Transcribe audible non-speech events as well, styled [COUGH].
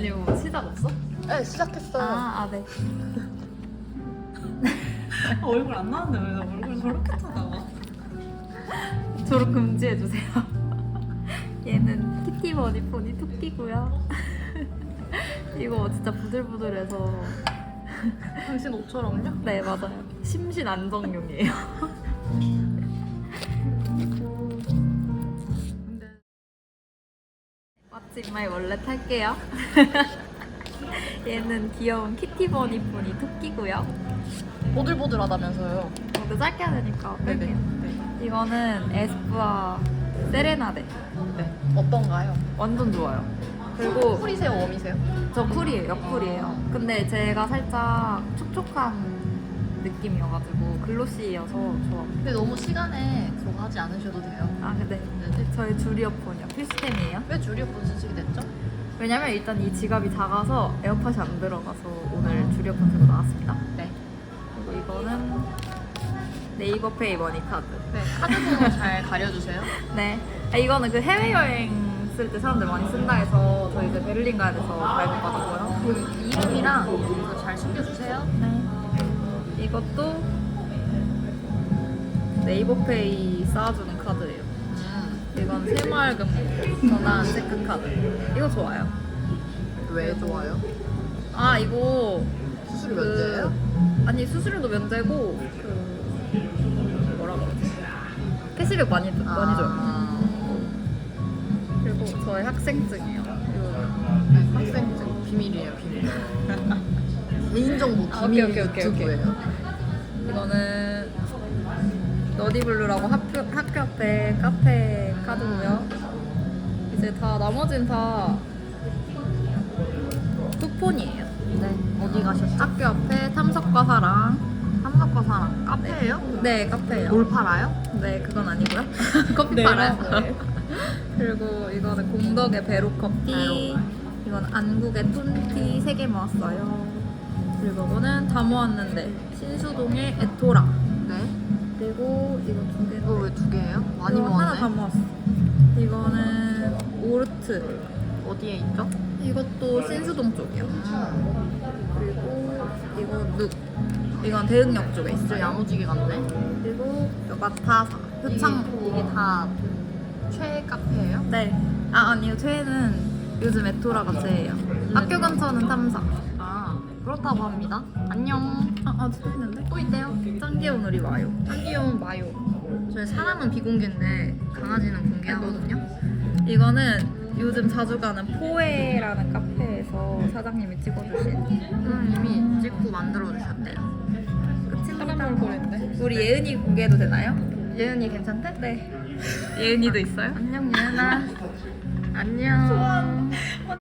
아니 뭐 시작 없어? 네 시작했어요. 아, 아 네. 얼굴 안 나왔는데 왜 나 얼굴 저렇게 쳐다봐? 졸업 금지해 주세요. [LAUGHS] 얘는 키티 머니폰이 토끼고요. [LAUGHS] 이거 진짜 부들부들해서 당신 옷처럼요? 네 맞아요. 심신 안정용이에요. [LAUGHS] 마이 원래 탈게요. [LAUGHS] 얘는 귀여운 키티 머니폰이 토끼고요. 보들보들하다면서요. 이거 짧게 해야 되니까 네네. 뺄게요. 네. 이거는 에스쁘아 세레나데. 네. 어떤가요? 완전 좋아요. 그리고 쿨이세요, 웜이세요? 저 쿨이에요, 옆쿨이에요. 근데 제가 살짝 촉촉한 느낌이어가지고 글로시여서 좋아. 근데 너무 시간에 그거 하지 않으셔도 돼요. 아 근데 네네. 저희 줄 이어폰이요, 필수템이에요. 왜 주리오폰 쓰시게 됐죠? 왜냐면 일단 이 지갑이 작아서 에어팟이 안 들어가서 오늘 줄 이어폰 들고 나왔습니다. 네. 그리고 이거는 네이버 페이 머니 카드. 네. 카드번호 잘 가려주세요. [LAUGHS] 네. 아, 이거는 그 해외여행 쓸 때 사람들 많이 쓴다 해서 저희 이제 베를린 가야 돼서 발급받았고요. 그 이름이랑 이거 잘 숨겨주세요. 네. 이것도 네이버페이 쌓아주는 카드예요. 음. 이건 새마을금 전환 체크 카드. 이거 좋아요. 왜 좋아요? 아 이거 수수료 그- 면제예요? 아니 수수료도 면제고 그 뭐라 그러지? 캐시백 많이 많이 줘요. 아. 그리고 저의 학생증이에요. 이거 네, 학생증 비밀이에요, 비밀. [LAUGHS] 개인정보 아, 오케이, 비밀 오케이, 오케이, 유튜브예요. 이거는 너디블루라고 학교, 학교 앞에 카페 카드고요. 이제 다 나머지는 다 쿠폰이에요. 네. 어디 가셨죠? 학교 앞에 탐석과 사랑. 삼성과 사랑 카페예요? 네, 카페예요. 뭘 팔아요? 네, 그건 아니고요. [LAUGHS] 커피 네, 팔아요. 맞아요. 그리고 이거는 공덕의 베로 커피. 이건 안국의 툰티 3개 모았어요. 그리고 이거는 다 모았는데 신수동의 에토라. 네. 그리고 이거 두 개. 이거 왜 두 개예요? 많이 이거 하나 다 모았네. 모았어. 이거는 오르트. 어디에 있죠? 이것도 신수동 쪽이요. 음, 그리고 이거 룩. 이건 대흥역 쪽에 진짜 있어요. 야무지게 갔네. 그리고 이거 마타사. 표창. 이게, 이게 다 최애 카페예요? 네. 아 아니요. 최애는 요즘 에토라가 최애예요. 학교 근처는 탐사. 아 그렇다고 합니다. 안녕. 아 아직도 있는데? 또 있대요. 짱 귀여운 우리 와요. 짱 귀여운 마요. 저희 사람은 비공개인데 강아지는 공개하거든요. 이거는 요즘 자주 가는 포에라는 카페에서 사장님이 찍어주신 사장님이 찍고 만들어 주셨대요. 끝입니다. 얼굴인데? 우리 예은이 공개해도 되나요? 예은이 괜찮대? 네. 예은이도 있어요? 안녕 예은아. 안녕.